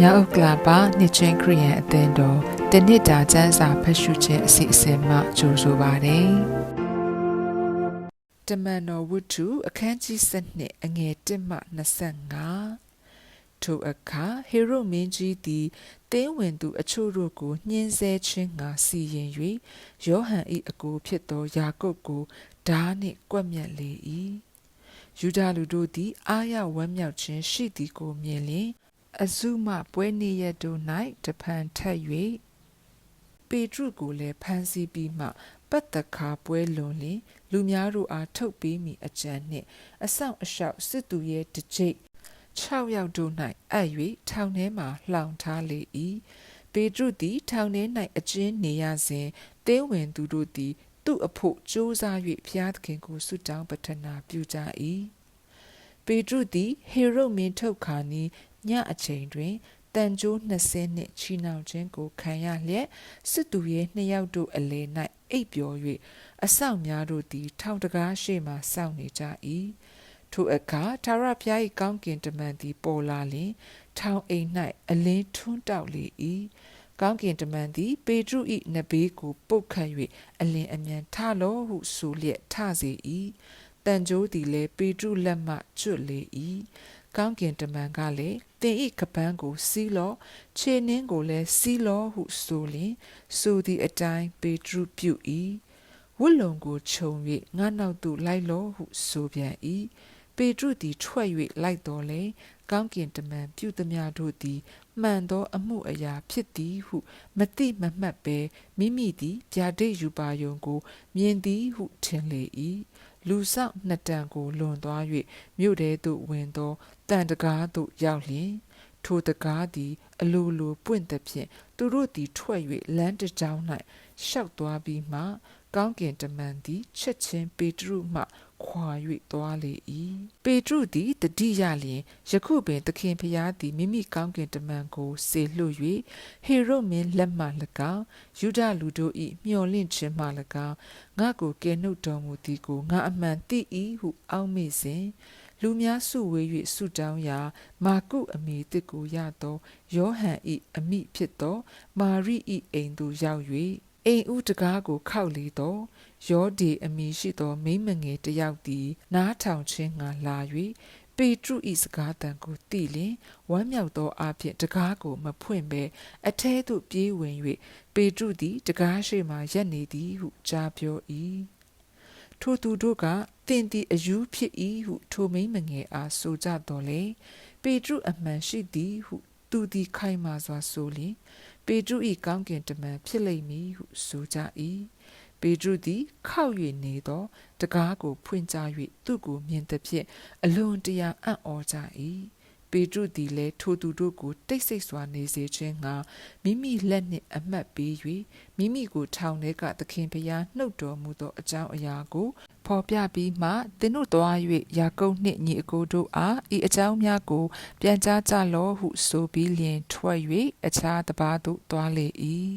မြောက်ဥက္ကလာပါနှစ်ချင်းခရီးယန်အသင်းတော်တနစ်တာကျမ်းစာဖတ်ရှုခြင်းအစီအစဉ်မှကြိုဆိုပါရစေ။တမန်တော်ဝတ္ထုအခန်းကြီး7အငယ်1မှ25ထိုအခါဟေရုမင်းကြီးသည်တင်းဝင်သူအချို့တို့ကိုညှင်းဆဲခြင်းငါစီရင်၍ယောဟန်၏အကိုဖြစ်သောယာကုပ်ကိုဓာနှင့်ကွပ်မျက်လေ၏။ယူဒာလူတို့သည်အာရဝမ်းမြောက်ခြင်းရှိသည်ကိုမြင်လျင် အစုမပွဲနေ့ရက်တို့၌တဖန်ထက်၍ပေတရုကိုလည်းဖမ်းဆီးပြီးမှပတ်တခါပွဲလွန်လင်လူများတို့အားထုတ်ပေးမိအကြံနှင့်အဆောင်အလျှောက်စစ်သူရဲ့တကြိတ်6ယောက်တို့၌အပ်၍ထောင်ထဲမှလှောင်ထားလေ၏ပေတရုသည်ထောင်ထဲ၌အကျဉ်းနေရစဉ်တင်းဝင်သူတို့သည်သူ့အဖို့ကြိုးစား၍ဖျားသခင်ကိုဆုတောင်းပတနာပြုကြ၏ပေတရုသည်ဟေရုမင်းထုတ်ခါနီ ညအချိန်တွင်တန်ကြိုး20နှင့်ချီနှောင်ခြင်းကိုခံရလျက်စစ်သူရဲ့နှစ်ယောက်တို့အလေ၌အိပ်ပျော်၍အဆောင်များတို့သည် ထောင်တကားရှိမှစောင့်နေကြ၏ထိုအခါသာရဖျား၏ကောင်းကင်တမန်သည်ပေါ်လာလျင် ထောင်အိမ်၌အလင်းထွန်းတောက်လေ၏ကောင်းကင်တမန်သည် ပေတရု၏နဘေးကိုပုတ်ခတ်၍အလင်းအမြန်ထလောဟုဆိုလျက်ထစေ၏ တန်ကြိုးသည်လည်းပေတရုလက်မှကျွတ်လေ၏ကောင်းကင်တမန်ကလည်းတင်ဤကပန်းကို စီးလော့ခြေနှင်းကိုလည်းစီးလော့ဟုဆိုလျင်ဆိုသည့်အတိုင်းပေတရုပြု၏ဝတ်လုံကိုခြုံ၍ငါနောက်သို့လိုက်လော့ဟုဆိုပြန်၏ပေတရုသည်ထွက်၍လိုက်တော်လေကောင်းကင်တမန်ပြုသည်များတို့သည်မှန်သောအမှုအရာဖြစ်သည်ဟု မတိမမှတ်ပဲမိမိသည်ဗျာဒိတ်ယူပါယုံကို မြင်သည်ဟုထင်လေ၏ လူဆောင်နှစ်တန်ကိုလွန်သွား၍မြို့ထဲသို့ဝင်သောတန်တကားသို့ရောက်လျင်ထိုတကားသည် အလိုလိုပွင့်သဖြင့်သူတို့သည်ထွက်၍လမ်းတစ်ကြောင်း၌ရှောက်သွားပြီးမှကောင်းကင်တမန်သည်ချက်ချင်းပေတရုမှ ခွာ၍သွားလေ၏ပေတရုသည်တတိယလျင်ယခုပင်သခင်ဖျားသည်မိမိကောင်းကင်တမန်ကိုစေလွှတ်၍ဟေရုမင်းလက်မှ၎င်းယူဒလူတို့၏မျှော်လင့်ခြင်းမှ၎င်းငါကိုကယ်နှုတ်တော်မူသည်ကိုငါအမှန်သိ၏ဟုအောက်မေ့စဉ်လူများစုဝေး၍ဆုတောင်းရာ မာကုအမိတစ်ကိုရသောယောဟန်၏အမိဖြစ်သော မာရိ၏အိမ်သို့ရောက်၍ အိမ်ဦးတကားကိုခောက်လေတော့ယောဒီအမိရှိသောမိမငယ်တယောက်သည် နားထောင်ခြင်းငါလာ၍ပေတရု၏စကားတန်ကိုသိလျင်ဝမ်းမြောက်သောအဖြစ်တကားကိုမဖွင့်ဘဲအထဲသို့ပြေးဝင်၍ပေတရုသည်တကားရှိမှရက်နေသည်ဟုကြားပြော၏ထိုသူတို့ကသင်သည်အယူဖြစ်၏ဟုထိုမိမငယ်အားဆိုကြတော်လေပေတရုအမှန်ရှိသည်ဟုသူသည်ခိုင်မာစွာဆိုလျင် ပေတရု၏ကောင်းကင်တမန်ဖြစ်လိမ့်မည်ဟုဆိုကြ၏ပေတရုသည်ခောက်၍နေသောတကားကိုဖွင့်ကြ၍သူ့ကိုမြင်သဖြင့်အလွန်တရာအံ့ဩကြ၏ပေတရုသည်လည်းထိုသူတို့ကိုတိတ်ဆိတ်စွာနေစေခြင်းငှာမိမိလက်နှင့်အမှတ်ပေး၍မိမိကိုထောင်ထဲကသခင်ဖျားနှုတ်တော်မူသောအကြောင်းအရာကို ဖော်ပြပြီးမှသင်တို့သွား၍ယာကုပ်နှင့်ညီအကိုတို့အားဤအကြောင်းများကို ပြန်ကြားကြလောဟုဆိုပြီးလျင်ထွက်၍အခြားတပါးသို့သွားလေ၏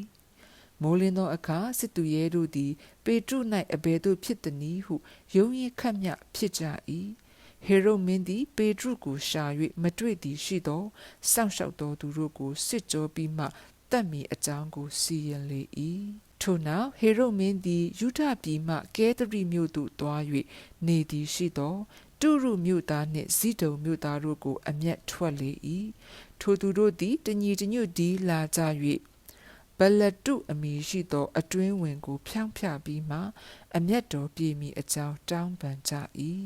မိုးလင်းသောအခါစစ်သူရဲတို့သည် ပေတရု၌အဘယ်သို့ဖြစ်သည်နည်းဟုယုံရင်ခတ်မြဖြစ်ကြ၏ဟေရုမင်းသည် ပေတရုကိုရှာ၍မတွေ့သည်ရှိသောစောင့်ရှောက်သောသူတို့ကိုစစ်ကြောပြီးမှတတ်မီအကြောင်းကိုစီရင်လေ၏ ထို့နောက်ဟေရုမင်းသည်ယူဒပြည်မှကဲသရိမြို့သို့သွား၍နေသည်ရှိသောတုရုမြို့သားနှင့်ဇိဒုံမြို့သားတို့ကို အမျက်ထွက်လေ၏ထိုသူတို့သည်တညီတညွတ်ဒီလာကြ၍ဘလတုအမည်ရှိသော အတွင်းဝင်ကို ဖြောင်းဖြပြီးမှ အမျက်တော်ပြေမီအကြောင်းတောင်းပန်ကြ၏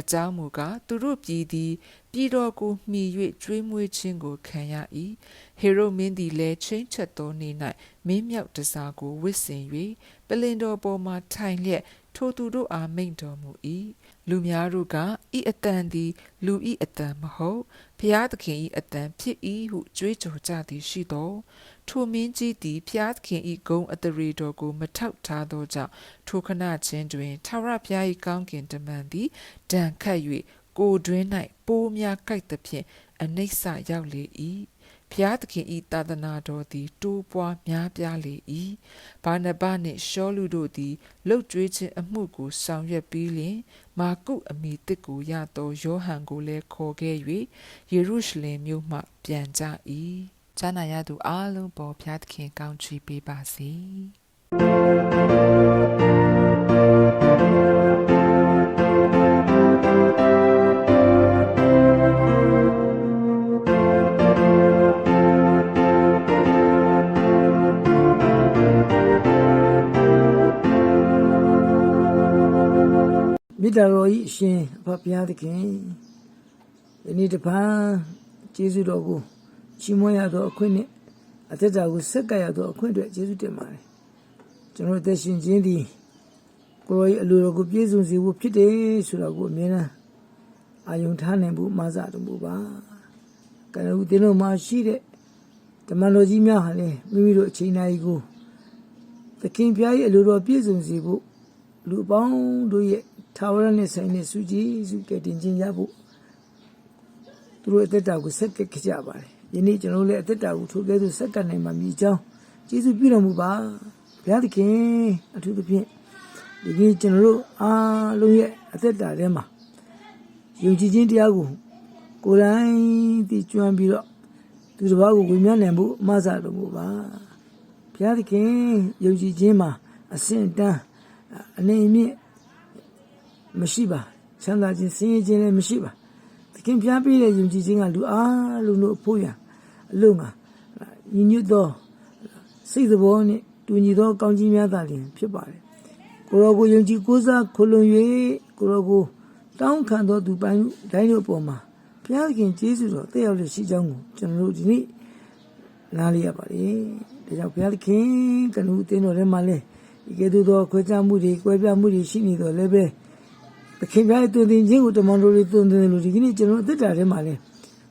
အကြောင်းမူကားသူတို့ပြည်သည်ပြည်တော်ကိုမှီ၍ကျွေးမွေးခြင်းကိုခံရ၏ဟေရုမင်းသည်လည်းချင်းချက်သောနေ့၌မင်းမြောက်တစားကိုဝစ်ဆင်၍ပလင်တော်ပေါ်မှထိုင်လျက် ထိုသူတို့အားမိန့်တော်မူ၏လူများတို့ကဤအတန်သည် လူဤအတန်မဟုတ်ဖျားသခင်ဤအတန်ဖြစ်၏ဟုကြွေးကြော်ကြသည်ရှိသောထိုမင်းကြီးသည်ဖျားသခင်ဤဂုံအတရေတော်ကိုမထောက်ထားသောကြောင့်ထိုခဏချင်းတွင်ထာဝရဘုရား၏ကောင်းကင်တမန်သည်ဒဏ်ခတ်၍ကိုတွင်၌ပိုးများကြိုက်သဖြင့်အနိစ္စရောက်လေ၏ ဖျားသခင်ဤသာသနာတော်သည်တိုးပွားများပြားလေ၏ဘာနဘနှင့်ရှောလူတို့သည်လှုပ်ကြွေးခြင်းအမှုကိုဆောင်ရွက်ပြီးလျှင်မာကုအမိတစ်ကိုရသောယောဟန်ကိုလည်းခေါ်ခဲ့၍ယေရုရှလင်မြို့မှပြန်ကြ၏ကြားနာရသူအားလုံးပေါ်ဘုရားသခင်ကောင်းချီးပေးပါစေ။ ဖဘုရားသခင်ယနေ့တပံကျေးဇူးတော်ကိုချီးမွမ်းရသောအခွင့်နဲ့အသက်တာကိုဆက်ကပ်ရသောအခွင့်အတွက်ကျေးဇူးတင်ပါတယ်ကျွန်တော်တို့သက်ရှင်ခြင်းသည်ကိုယ်တော်၏အလိုတော်ကိုပြည့်စုံစေဖို့ဖြစ်တယ်ဆိုတော့ကိုအမြဲတမ်းအာယုံထားနိုင်ဖို့မဆတော်မူပါကနဦးတင်းတို့မှာရှိတဲ့ဓမ္မတော်ကြီးများဟာလည်းမိမိတို့အချိန်တိုင်းကိုသခင်ဖျား၏အလိုတော်ပြည့်စုံစေဖို့လူအပေါင်းတို့ရဲ့ ထာဝရနဲ့ဆိုင်တဲ့စုကြည်စုကဲတင်ခြင်းရဖို့သူတို့အသက်တာကိုဆက်ကပ်ကြပါတယ်ယနေ့ကျွန်တော်တို့လည်းအသက်တာကိုထိုကဲ့သို့ဆက်ကပ်နိုင်မှာမြည်ကြောင်းကျေးဇူးပြုတော်မူပါဘုရားသခင်အထူးသဖြင့်ဒီကနေ့ကျွန်တော်တို့အားလုံးရဲ့အသက်တာထဲမှာယုံကြည်ခြင်းတရားကိုကိုယ်တိုင်သိကျွမ်းပြီးတော့သူတစ်ပါးကိုဝေမျှနိုင်ဖို့အမှားစားတော်မူပါဘုရားသခင်ယုံကြည်ခြင်းမှာအစင်တန်းအနေအမြင့် မရှိပါချမ်းသာခြင်းဆင်းရဲခြင်းလည်းမရှိပါသခင်ဘုရားပေးတဲ့ယုံကြည်ခြင်းကလူအားလုံးတို့အဖို့ရန်အလို့ငါညီညွတ်သောစိတ်သဘောနဲ့တူညီသောကောင်းကြီးများသာလျှင်ဖြစ်ပါတယ်ကိုရောကိုယုံကြည်ကိုးစားခိုလုံ၍ကိုရောကိုတောင်းခံသောသူပိုင်းတိုင်းတို့အပေါ်မှာဘုရားသခင်ကျေးဇူးတော်တက်ရောက်လျက်ရှိကြောင်းကိုကျွန်တော်တို့ဒီနေ့နားလေးရပါတယ်ဒါကြောင့်ဘုရားသခင်ကနဦးအသင်းတော်ထဲမှာလဲဒီကဲ့သို့သောခွဲခြားမှုတွေကွဲပြားမှုတွေရှိနေတော့လည်းပဲသ ခင်ဘုရားရဲ့တုန်သင်ခြင်းကိုတမန်တော်တွေတုန်သင်လို့ဒီကနေ့ကျွန်တော်တို့အသက်တာထဲမှာလဲ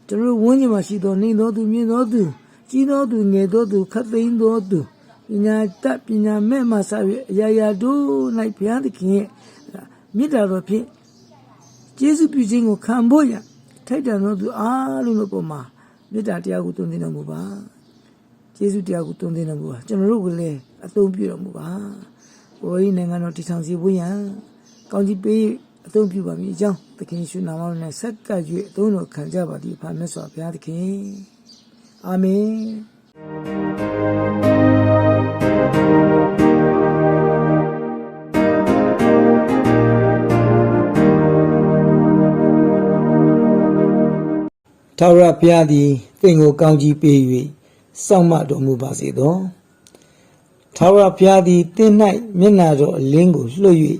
ကျွန်တော်တို့ဝန်းကျင်မှာရှိသောနေသောသူမြင်သောသူကြီးသောသူငယ်သောသူခတ်သိမ်းသောသူပညာတတ်ပညာမဲ့မှစ၍အရာရာတို့၌ဘုရားသခင်ရဲ့မေတ္တာတော်ဖြင့်ကျေးဇူးပြုခြင်းကိုခံဖို့ရန်ထိုက်တန်သောသူအားလုံးတို့ပေါ်မှာမေတ္တာတရားကိုတုံ့တင်တော်မူပါကျေးဇူးတရားကိုတုံ့တင်တော်မူပါကျွန်တော်တို့ကိုလည်းအသုံးပြုတော်မူပါကိုယ်ရင်းနိုင်ငံတော်တည်ထောင်စီဖို့ရန်ကောင်းကြီးပေး အသုံးပြုပါမည်အကြောင်းသခင်ယေရှုနာမတော်၌ဆက်ကပ်၍အသုံးတော်ခံကြပါသည်ဖာမြတ်စွာဘုရားသခင်အာမင်ထာဝရဘုရားသည်သင်ကိုကောင်းကြီးပေး၍စောင့်မတော်မူပါစေသောထာဝရဘုရားသည်သင်၌မျက်နာတော်အလင်းကိုလွှတ်၍